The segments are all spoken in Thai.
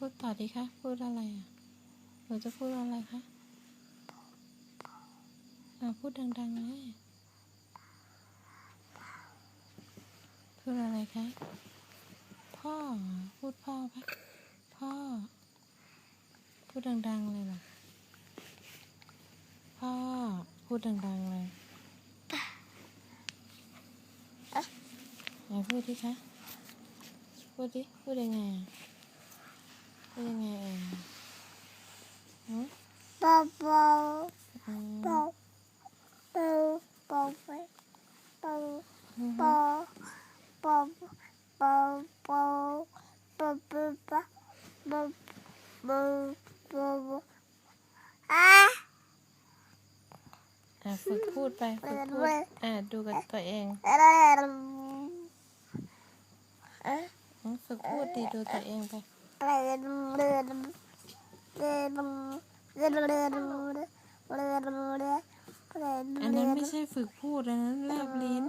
พูดต่อดีคะ พูดอะไรอะหนูจะพูดอะไรคะอ่าพูดดังๆเลยพูดอะไรคะ พ่อ พูดพ่อปะพ่อ พูดดังๆเลยเหรอ พ่อ พูดดังๆเลยไหนพูดดิคะ พูดดิ พูดยังไงอะ พูดยังไงเองหืม Bubble, อืม bubble, bubble, bubble, bubble, อืม bubble, bubble, bubble, bubble, bubble, bubble, bubble. Ah! อะฝึกพูดไปฝึกพูดอะดูกับตัวเอง Ah! อืมฝึกพูดดีดูตัวเองไป อันนั้นไม่ใช่ฝึกพูดอันนั้นแลบลิ้น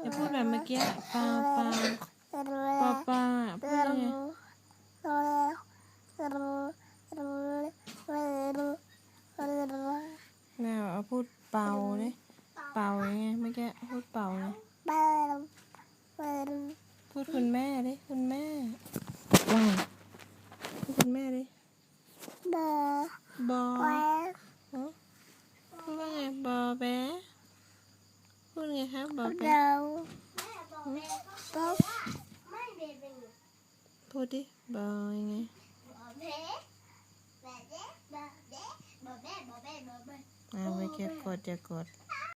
อย่าพูดแบบเมื่อกี้ปลาปลาปลาปลาพูดยังไงแมวเอาพูดเป่าดิเป่ายังไงเมื่อกี้พูดเป่าไงพูดคุณแม่ดิคุณแม่ว้าวพูดคุณแม่ดิ บอฮะพูดว่าไงบอแบะพูดไงครับบอแบะพูดดิบอยังไงอ่าไปเก็บกดจะกด